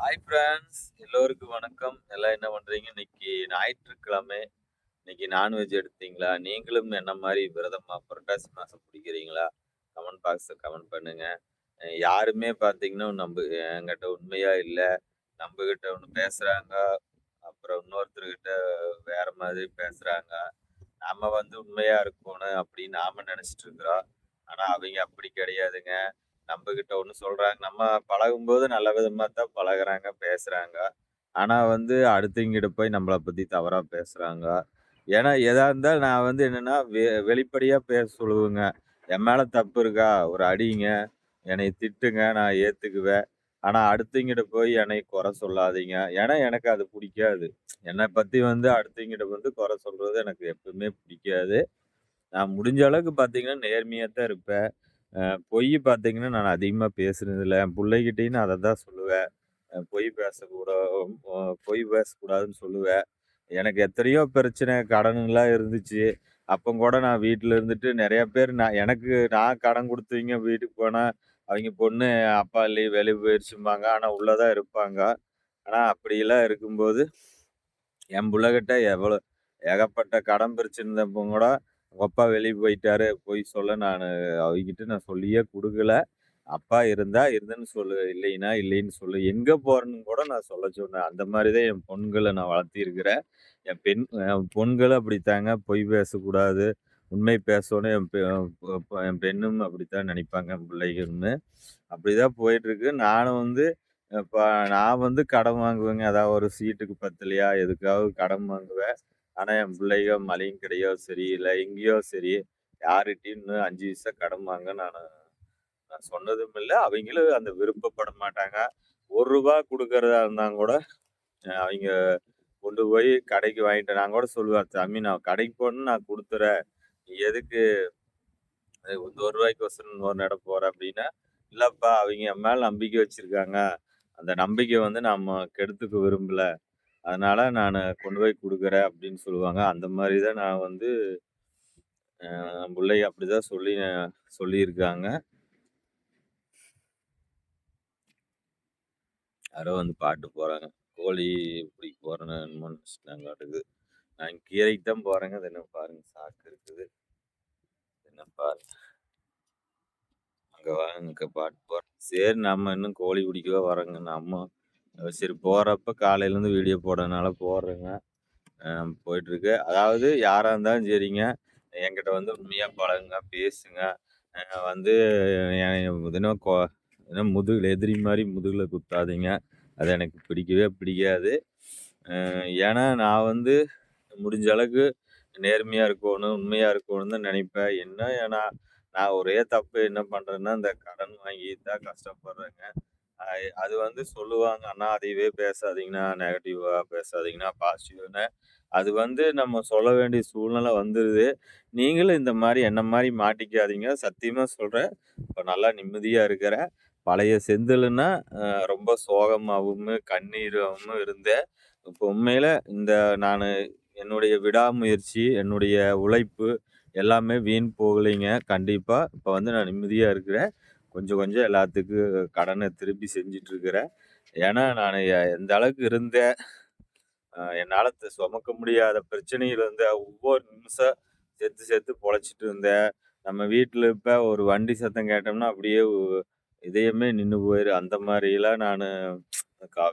Hi friends எல்லோருக்கும் வணக்கம். எல்லாம் என்ன பண்ணுறீங்க இன்னைக்கு ஞாயிற்றுக்கிழமை. இன்னைக்கு நான்வெஜ் எடுத்தீங்களா? நீங்களும் என்ன மாதிரி விரதமா புரட்டாசி மாதம் பிடிக்கிறீங்களா? கமெண்ட் பாக்ஸில் கமெண்ட் பண்ணுங்க. யாருமே பார்த்தீங்கன்னா நம்ம என்கிட்ட உண்மையா இல்லை. நம்மகிட்ட ஒன்று பேசுகிறாங்க அப்புறம் இன்னொருத்தர்கிட்ட வேற மாதிரி பேசுகிறாங்க நம்ம வந்து உண்மையா இருக்கணும் அப்படின்னு நாம நினைச்சிட்டு இருக்கிறோம். ஆனா அவங்க அப்படி கிடையாதுங்க. நம்ம கிட்ட ஒன்று சொல்கிறாங்க நம்ம பழகும்போது நல்ல விதமாக தான் பழகுறாங்க பேசுகிறாங்க ஆனால் வந்து அடுத்தவங்கிட்ட போய் நம்மளை பற்றி தவறாக பேசுகிறாங்க ஏன்னா எதா இருந்தால் நான் வந்து என்னென்னா வெ- வெளிப்படையாக பேச சொல்லுவேங்க. என் மேலே தப்பு இருக்கா? ஒரு அடிங்க. என்னை திட்டுங்க. நான் ஏற்றுக்குவேன் ஆனால் அடுத்தவங்கிட்ட போய் என்னை குறை சொல்லாதீங்க. ஏன்னா எனக்கு அது பிடிக்காது. என்னை பற்றி வந்து அடுத்தவங்கிட்ட வந்து குறை சொல்கிறது எனக்கு எப்பவுமே பிடிக்காது. நான் முடிஞ்ச அளவுக்கு பார்த்தீங்கன்னா நேர்மையாக தான் இருப்பேன். பொய் பார்த்தீங்கன்னா நான் அதிகமா பேசுனதில்ல என் புள்ளைகிட்டயும் நான் அதை தான் சொல்லுவேன். அ பொய் பேசக்கூட அ பொய் பேசக்கூடாதுன்னு சொல்லுவேன். எனக்கு எத்தனையோ பிரச்சனை கடன்லாம் இருந்துச்சு. அப்போ கூட நான் வீட்டில் இருந்துட்டு நிறையா பேர் நான் எனக்கு நான் கடன் கொடுத்தவங்க வீட்டுக்கு போனா அவங்க பொண்ணு அப்பா இல்லையே வெளியே போயிடுச்சும்பாங்க ஆனால் உள்ளதான் இருப்பாங்க. ஆனால் அப்படிலாம் இருக்கும்போது என் புள்ளகிட்ட எவ்வளோ ஏகப்பட்ட கடன் பிரச்சனை இருந்தப்போ உங்கள் அப்பா வெளியே போயிட்டாரு போய் சொல்ல நான் அவகிட்ட நான் சொல்லியே கொடுக்கல. அப்பா இருந்தா இருந்துன்னு சொல்லு இல்லைன்னா இல்லைன்னு சொல்லு. எங்க போறேன்னு கூட நான் சொல்ல சொன்னேன். அந்த மாதிரி தான் என் பொண்களை நான் வளர்த்திருக்கிறேன். என் பெண் என் பொண்களை அப்படித்தாங்க. பொய் பேசக்கூடாது. உண்மை பேசணும் என் பெ- என் பெண்ணும் அப்படித்தான் நினைப்பாங்க என் பிள்ளைகள்னு. அப்படிதான் போயிட்டு இருக்கு நானும் வந்து இப்போ நான் வந்து கடன் வாங்குவேங்க. அதாவது ஒரு சீட்டுக்கு பத்தலையா? எதுக்காவது கடன் வாங்குவேன். ஆனால் என் பிள்ளைக மளிகை கடையோ சரி இல்லை எங்கேயோ சரி யார்கிட்டயும் இன்னும் அஞ்சு பைசா கடன் வாங்க நான் நான் சொன்னதும் இல்லை. அவங்களும் அந்த விருப்பப்பட மாட்டாங்க. ஒரு ரூபா கொடுக்கறதா இருந்தாங்க கூட அவங்க கொண்டு போய் கடைக்கு வாங்கிட்டு நான் கூட சொல்லுவேன் தம்பி நான் கடைக்கு போகணும்னு நான் கொடுத்துறேன். நீ எதுக்கு இந்த ஒரு ரூபாய்க்கு வசனம் ஒரு நட போற? அப்படின்னா. இல்லைப்பா அவங்க என் நம்பிக்கை வச்சுருக்காங்க. அந்த நம்பிக்கை வந்து நம்ம கெடுத்துக்க விரும்பல. அதனால நான் கொண்டு போய் கொடுக்குறேன் அப்படின்னு சொல்லுவாங்க. அந்த மாதிரி தான் நான் வந்து பிள்ளை அப்படி அப்படிதான் சொல்லி சொல்லியிருக்காங்க. யாரோ வந்து பாட்டு போகிறாங்க கோழி இப்படி போகிறேன்னு என்னமோ காட்டுக்குது நான் கீரைக்கு தான் போகிறேங்க அது என்ன பாருங்க சாக்கு இருக்குது. என்ன பாருங்க அங்கே வாங்க பாட்டு போகிறேன் சரி நம்ம இன்னும் கோழி பிடிக்கவே வரோங்க நம்ம சரி போகிறப்ப காலையிலேருந்து வீடியோ போடுறதுனால போடுறேங்க. போயிட்டுருக்கு. அதாவது யாராக இருந்தாலும் சரிங்க. என்கிட்ட வந்து உண்மையாக பழகுங்க பேசுங்க. வந்து என் தினம் கொ- தினம் முதுகில் எதிரி மாதிரி முதுகில் குத்தாதீங்க. அது எனக்கு பிடிக்கவே பிடிக்காது. ஏன்னா நான் வந்து முடிஞ்ச அளவுக்கு நேர்மையாக இருக்கணும் உண்மையாக இருக்கணும்னு தான் நினைப்பேன். என்ன ஏன்னா நான் ஒரே தப்பு என்ன பண்ணுறேன்னா இந்த கடன் வாங்கி தான் கஷ்டப்படுறேங்க. அது வந்து சொல்லுவாங்க. அண்ணா அதையவே பேசாதீங்கண்ணா. நெகட்டிவா பேசாதீங்கண்ணா. பாசிட்டிவ்னு. அது வந்து நம்ம சொல்ல வேண்டிய சூழ்நிலை வந்துடுது நீங்களும் இந்த மாதிரி என்ன மாதிரி மாட்டிக்காதீங்க. சத்தியமாக சொல்கிறேன் இப்போ நல்லா நிம்மதியாக இருக்கிறேன் பழைய செந்தில்னா ரொம்ப சோகமாகவும் கண்ணீராகவும் இருந்தேன். இப்போ உண்மையில் இந்த நான் என்னுடைய விடாமுயற்சி என்னுடைய உழைப்பு எல்லாமே வீண் போகலைங்க. கண்டிப்பாக இப்போ வந்து நான் நிம்மதியாக இருக்கிறேன். கொஞ்சம் கொஞ்சம் எல்லாத்துக்கும் கடனை திருப்பி செஞ்சுட்டு இருக்கிறேன் ஏன்னா நான் எந்த அளவுக்கு இருந்தேன் என்னால் சுமக்க முடியாத பிரச்சனையில் இருந்த ஒவ்வொரு நிமிஷம் செத்து செத்து பொழைச்சிட்டு இருந்தேன். நம்ம வீட்டில் இப்போ ஒரு வண்டி சத்தம் கேட்டோம்னா அப்படியே இதயமே நின்று போயிரு. அந்த மாதிரிலாம் நான்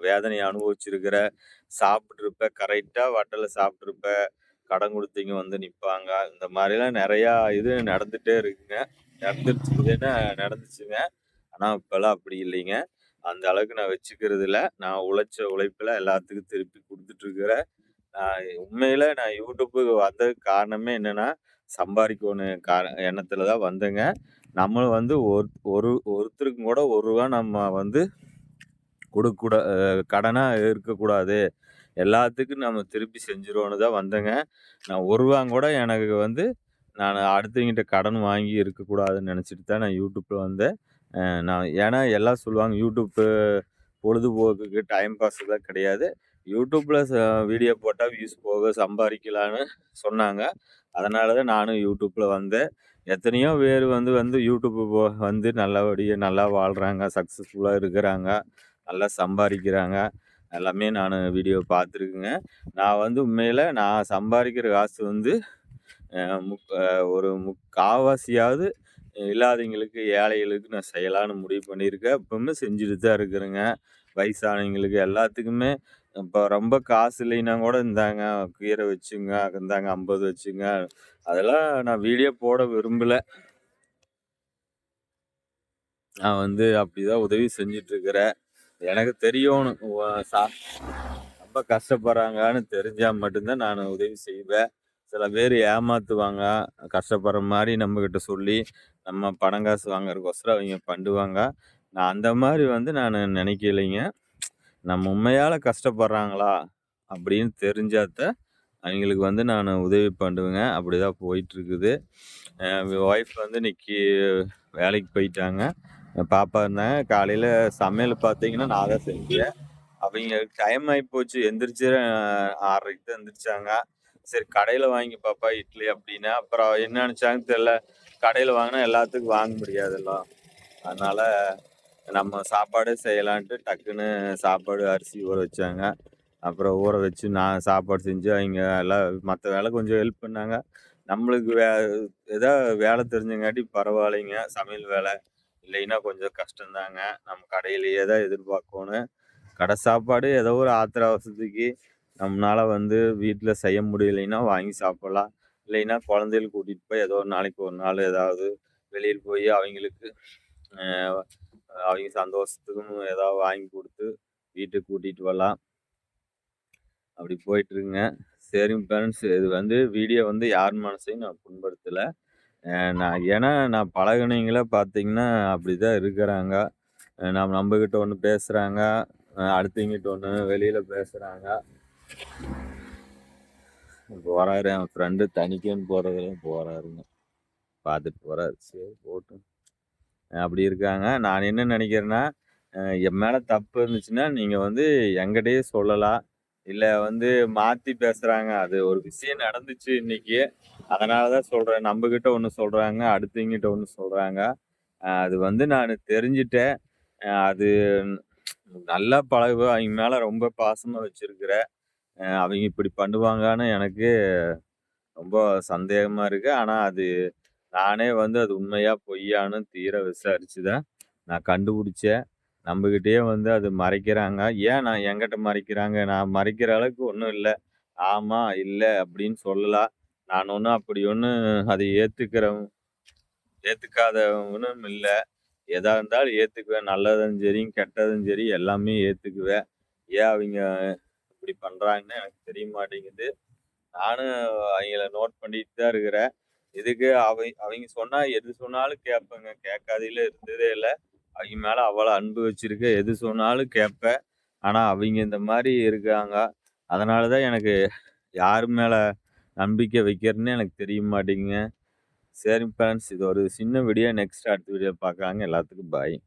வேதனையை அனுபவிச்சிருக்கிறேன். சாப்பிட்ருப்பேன். கரெக்டாக வட்டல சாப்பிட்ருப்பேன். கடன் கொடுத்தீங்க வந்து நிற்பாங்க இந்த மாதிரிலாம் நிறையா இது நடந்துகிட்டே இருக்குங்க. நடந்துருச்சுன்னா நடந்துச்சுங்க? ஆனால் இப்போல்லாம் அப்படி இல்லைங்க. அந்த அளவுக்கு நான் வச்சுக்கிறது இல்ல. நான் உழைச்ச உழைப்புல எல்லாத்துக்கும் திருப்பி கொடுத்துட்டு இருக்கிறேன் நான் உண்மையில நான் யூடியூப்புக்கு வந்ததுக்கு காரணமே என்னன்னா சம்பாதிக்கணும் கா எண்ணத்துல தான் வந்தேங்க. நம்மளும் வந்து ஒரு ஒரு ஒருத்தருக்கும் கூட ஒரு ரூபா நம்ம வந்து கொடுக்கூட கடனாக இருக்கக்கூடாது. எல்லாத்துக்கும் நம்ம திருப்பி செஞ்சிருவோன்னு தான் வந்தேங்க. நான் ஒரு கூட எனக்கு வந்து நான் அடுத்தவங்கிட்ட கடன் வாங்கி இருக்கக்கூடாதுன்னு நினச்சிட்டு தான் நான் யூடியூப்பில் வந்தேன். நான் ஏன்னா எல்லாம் சொல்லுவாங்க யூடியூப்பு பொழுதுபோக்குக்கு டைம் பாஸ் தான் கிடையாது. யூடியூப்பில் வீடியோ போட்டால் வியூஸ் போக சம்பாதிக்கலான்னு சொன்னாங்க. அதனால தான் நானும் யூடியூப்பில் வந்தேன். எத்தனையோ பேர் வந்து வந்து யூடியூப்பு போ வந்து நல்லபடியாக நல்லா வாழ்கிறாங்க சக்ஸஸ்ஃபுல்லாக இருக்கிறாங்க நல்லா சம்பாதிக்கிறாங்க. எல்லாமே நான் வீடியோ பார்த்துருக்குங்க. நான் வந்து உண்மையில் நான் சம்பாதிக்கிற காசு வந்து முக் ஒரு முக்காவாசியாவது இல்லாதவங்களுக்கு ஏழைகளுக்கு நான் செய்யலான்னு முடிவு பண்ணியிருக்கேன். எப்பவுமே செஞ்சுட்டு தான் இருக்கிறேங்க. வயசானவங்களுக்கு எல்லாத்துக்குமே இப்போ ரொம்ப காசு இல்லைன்னா கூட இந்தாங்க கீரை வச்சுங்க இந்தாங்க ஐம்பது வச்சுங்க. அதெல்லாம் நான் வீடியோ போட விரும்பலை. நான் வந்து அப்படிதான் உதவி செஞ்சிட்ருக்கிறேன் எனக்கு தெரியணும் சா- ரொம்ப கஷ்டப்படுறாங்கன்னு தெரிஞ்சால் மட்டும்தான் நான் உதவி செய்வேன். சில பேர் ஏமாத்துவாங்க கஷ்டப்படுற மாதிரி நம்மக்கிட்ட சொல்லி நம்ம பணம் காசு வாங்குறதுக்கோசரம் அவங்க பண்ணுவாங்க. நான் அந்த மாதிரி வந்து நான் நினைக்கலைங்க. நம்ம உண்மையால் கஷ்டப்படுறாங்களா அப்படின்னு தெரிஞ்சாத்த அவங்களுக்கு வந்து நான் உதவி பண்ணுவேங்க. அப்படி தான் போயிட்டுருக்குது ஒய்ஃப் வந்து இன்னைக்கு வேலைக்கு போயிட்டாங்க. பாப்பா இருந்தாங்க. காலையில் சமையல் பார்த்தீங்கன்னா நான் தான் செஞ்சேன். அவங்க டைம் ஆகி போச்சு. எந்திரிச்சு ஆறரைக்கு தான் எந்திரிச்சாங்க. சரி கடையில் வாங்கி பாப்பா இட்லி அப்படின்னா. அப்புறம் என்ன நினச்சாங்கன்னு தெரியல. கடையில் வாங்கினா எல்லாத்துக்கும் வாங்க முடியாதுல்ல. அதனால நம்ம சாப்பாடே செய்யலான்ட்டு டக்குன்னு சாப்பாடு அரிசி ஊற வச்சாங்க. அப்புறம் ஊற வச்சு நான் சாப்பாடு செஞ்சு அவங்க எல்லாம் மற்ற வேலை கொஞ்சம் ஹெல்ப் பண்ணாங்க. நம்மளுக்கு வே ஏதோ வேலை தெரிஞ்சங்காட்டி பரவாயில்லைங்க. சமையல் வேலை இல்லைன்னா கொஞ்சம் கஷ்டம்தாங்க. நம்ம கடையிலேயே தான் எதிர்பார்க்கணும். கடை சாப்பாடு ஏதோ ஒரு ஆத்திர அவசரத்துக்கு நம்மளால் வந்து வீட்டில் செய்ய முடியலைன்னா வாங்கி சாப்பிடலாம். இல்லைன்னா குழந்தைகள் கூட்டிகிட்டு போய் ஏதோ ஒரு நாளைக்கு ஒரு நாள் ஏதாவது வெளியில் போய் அவங்களுக்கு அவங்க சந்தோஷத்துக்கும் ஏதாவது வாங்கி கொடுத்து வீட்டுக்கு கூட்டிகிட்டு வரலாம். அப்படி போயிட்டுருங்க சரிங்க பேரண்ட்ஸ் இது வந்து வீடியோ வந்து யார் மனசையும் நான் புண்படுத்தலை. நான் ஏன்னா நான் பழகுனீங்கள பார்த்தீங்கன்னா அப்படி தான் இருக்கிறாங்க நம்ம நம்மக்கிட்ட ஒன்று பேசுகிறாங்க அடுத்தவங்கிட்ட ஒன்று வெளியில் பேசுகிறாங்க போறாரு என் ஃப்ரெண்டு தனிக்கன்னு போகிறதுல போகிறாருங்க பார்த்துட்டு போறாரு. சரி போட்டும் அப்படி இருக்காங்க. நான் என்ன நினைக்கிறேன்னா என் மேலே தப்பு இருந்துச்சுன்னா நீங்கள் வந்து எங்கிட்டயே சொல்லலாம். இல்லை வந்து மாற்றி பேசுகிறாங்க அது ஒரு விஷயம் நடந்துச்சு இன்னைக்கு. அதனால தான் சொல்கிறேன் நம்மக்கிட்ட ஒன்று சொல்கிறாங்க அடுத்தவங்கிட்ட ஒன்று சொல்கிறாங்க அது வந்து நான் தெரிஞ்சிட்டேன். அது நல்லா பழகுவேன் அவங்க மேலே ரொம்ப பாசமாக வச்சுருக்கிறேன் அவங்க இப்படி பண்ணுவாங்கன்னு எனக்கு ரொம்ப சந்தேகமா இருக்கு. ஆனா, அது நானே வந்து அது உண்மையா, பொய்யான்னு தீர விசாரிச்சு தான் நான் கண்டுபிடிச்சேன். நம்மகிட்டயே வந்து அது மறைக்கிறாங்க. ஏன் நான் என்கிட்ட மறைக்கிறாங்க? நான் மறைக்கிற அளவுக்கு ஒண்ணும் இல்ல. ஆமா, இல்ல அப்படின்னு சொல்லலாம். நான் ஒண்ணும் அப்படி ஒண்ணும் அதை ஏத்துக்கிறவன் ஏத்துக்காதவனும் இல்ல. எதா இருந்தாலும் ஏத்துக்குவேன். நல்லதும் சரி, கெட்டதும் சரி எல்லாமே ஏத்துக்குவேன். ஏன் அவங்க இப்படி பண்றாங்கன்னு எனக்கு தெரிய மாட்டேங்குது. நானும் அவங்களை நோட் பண்ணிட்டு தான் இருக்கிறேன். இதுக்கு அவங்க அவங்க சொன்னா எது சொன்னாலும் கேட்பேங்க. கேட்காதையில இருந்ததே இல்லை அவங்க மேல அவ்வளோ அன்பு வச்சுருக்கேன் எது சொன்னாலும் கேட்பேன். ஆனா, அவங்க இந்த மாதிரி இருக்காங்க. அதனால தான் எனக்கு யார் மேல நம்பிக்கை வைக்கிறதுன்னே எனக்கு தெரிய மாட்டேங்குங்க. சரி ஃப்ரெண்ட்ஸ் இது ஒரு சின்ன வீடியோ. நெக்ஸ்ட் அடுத்த வீடியோ பார்க்குறாங்க எல்லாத்துக்கும் பாய்.